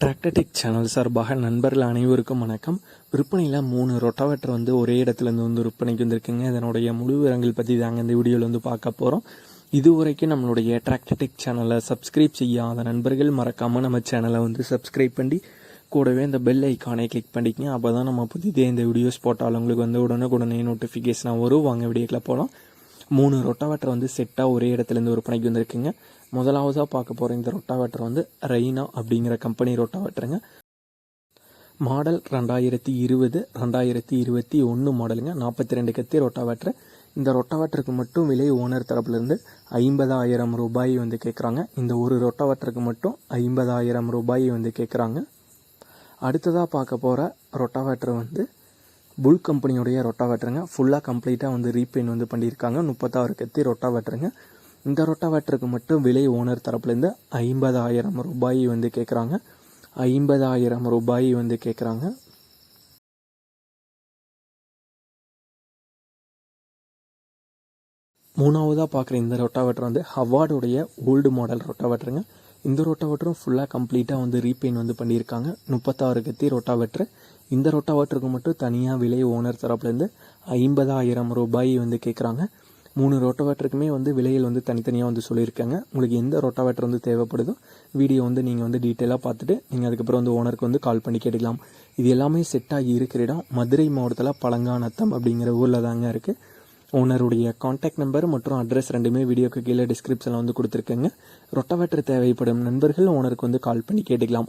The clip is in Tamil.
டிராக்டர்டெக் சேனல் சார்பாக நண்பர்கள் அனைவருக்கும் வணக்கம். விற்பனையில் மூணு ரொட்டாவேட்டர் வந்து ஒரே இடத்துலேருந்து வந்து விற்பனைக்கு வந்திருக்குங்க. இதனுடைய முழு விவரங்கள் பற்றி தாங்க இந்த வீடியோவில் வந்து பார்க்க போகிறோம் இதுவரைக்கும் நம்மளுடைய டிராக்டர்டெக் சேனலை சப்ஸ்கிரைப் செய்யாத நண்பர்கள் மறக்காமல் நம்ம சேனலை வந்து சப்ஸ்கிரைப் பண்ணி கூடவே இந்த பெல் ஐக்கானை கிளிக் பண்ணிக்கங்க. அப்போ தான் நம்ம புதிதே இந்த வீடியோஸ் போட்டாலும் உங்களுக்கு வந்து உடனே உடனே நோட்டிஃபிகேஷனாக வரும். வாங்க வீடியோக்கில் போகலாம் மூணு ரொட்டாவேட்டர் வந்து செட்டாக ஒரே இடத்துலேருந்து விற்பனைக்கு வந்திருக்குங்க. முதலாவதாக பார்க்க போகிற இந்த ரொட்டாவேட்டர் வந்து ரெய்னா அப்படிங்கிற கம்பெனி ரொட்டாவேட்டருங்க. மாடல் ரெண்டாயிரத்தி இருபது ரெண்டாயிரத்தி இருபத்தி ஒன்று மாடலுங்க நாற்பத்தி ரெண்டு கத்தி ரொட்டாவேட்டர். இந்த ரொட்டாவேட்டருக்கு மட்டும் விலை ஓனர் தரப்புலேருந்து ஐம்பதாயிரம் ரூபாய் வந்து கேட்குறாங்க இந்த ஒரு ரொட்டாவேட்டருக்கு மட்டும் ஐம்பதாயிரம் ரூபாய் வந்து கேட்குறாங்க அடுத்ததாக பார்க்க போகிற ரொட்டாவேட்டர் வந்து புல் கம்பெனியுடைய ரொட்டாவேட்டருங்க ஃபுல்லாக கம்ப்ளீட்டாக வந்து ரீபெயின் வந்து பண்ணியிருக்காங்க. முப்பத்தாறு கத்தி ரொட்டாவேட்டருங்க இந்த ரொட்டாவேட்டருக்கு மட்டும் விலை ஓனர் தரப்புலேருந்து ஐம்பதாயிரம் ரூபாய் வந்து கேட்குறாங்க. ஐம்பதாயிரம் ரூபாய் வந்து கேட்குறாங்க. மூணாவதாக பார்க்குற இந்த ரொட்டாவேட்டர் வந்து ஹவார்டுடைய ஓல்டு மாடல் ரொட்டாவேட்டருங்க இந்த ரொட்டாவேட்டரும் ஃபுல்லாக கம்ப்ளீட்டாக வந்து ரீபெயின் வந்து பண்ணியிருக்காங்க. முப்பத்தாறு கத்தி ரொட்டாவேட்டர் இந்த ரொட்டாவேட்டருக்கு மட்டும் தனியாக விலை ஓனர் தரப்புலேருந்து ஐம்பதாயிரம் ரூபாய் வந்து கேட்குறாங்க மூணு ரொட்டாவேட்டருக்குமே வந்து விலைகள் வந்து தனித்தனியாக வந்து சொல்லியிருக்காங்க. உங்களுக்கு எந்த ரொட்டாவேட்டர் வந்து தேவைப்படுதோ வீடியோ வந்து நீங்கள் வந்து டீட்டெயிலாக பார்த்துட்டு நீங்கள் அதுக்கப்புறம் வந்து ஓனருக்கு வந்து கால் பண்ணி கேட்டுக்கலாம். இது எல்லாமே செட்டாகி இருக்கிற இடம் மதுரை மாவட்டத்தில் பழங்காநத்தம் அப்படிங்கிற ஊரில் தாங்க இருக்குது ஓனருடைய காண்டாக்ட் நம்பர் மற்றும் அட்ரஸ் ரெண்டுமே வீடியோக்கு கீழே டிஸ்கிரிப்ஷனில் வந்து கொடுத்துருக்கேங்க. ரொட்டவேட்டர் தேவைப்படும் நண்பர்கள் ஓனருக்கு வந்து கால் பண்ணி கேட்டுக்கலாம்.